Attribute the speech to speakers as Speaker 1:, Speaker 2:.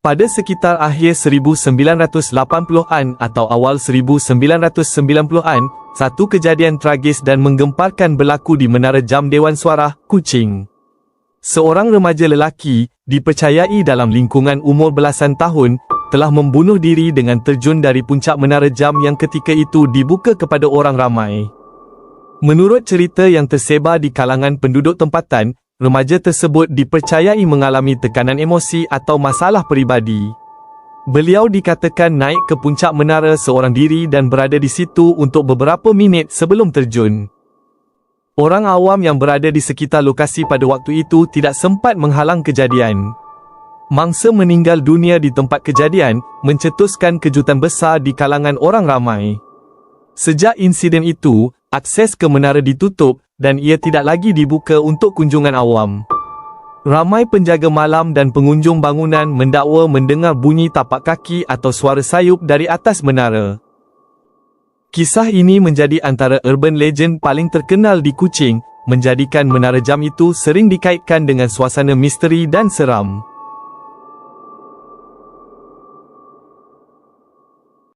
Speaker 1: Pada sekitar akhir 1980-an atau awal 1990-an, satu kejadian tragis dan menggemparkan berlaku di Menara Jam Dewan Suara, Kuching. Seorang remaja lelaki, dipercayai dalam lingkungan umur belasan tahun, telah membunuh diri dengan terjun dari puncak menara jam yang ketika itu dibuka kepada orang ramai. Menurut cerita yang tersebar di kalangan penduduk tempatan, remaja tersebut dipercayai mengalami tekanan emosi atau masalah peribadi. Beliau dikatakan naik ke puncak menara seorang diri dan berada di situ untuk beberapa minit sebelum terjun. Orang awam yang berada di sekitar lokasi pada waktu itu tidak sempat menghalang kejadian. Mangsa meninggal dunia di tempat kejadian mencetuskan kejutan besar di kalangan orang ramai. Sejak insiden itu, akses ke menara ditutup dan ia tidak lagi dibuka untuk kunjungan awam. Ramai penjaga malam dan pengunjung bangunan mendakwa mendengar bunyi tapak kaki atau suara sayup dari atas menara. Kisah ini menjadi antara urban legend paling terkenal di Kuching, menjadikan menara jam itu sering dikaitkan dengan suasana misteri dan seram.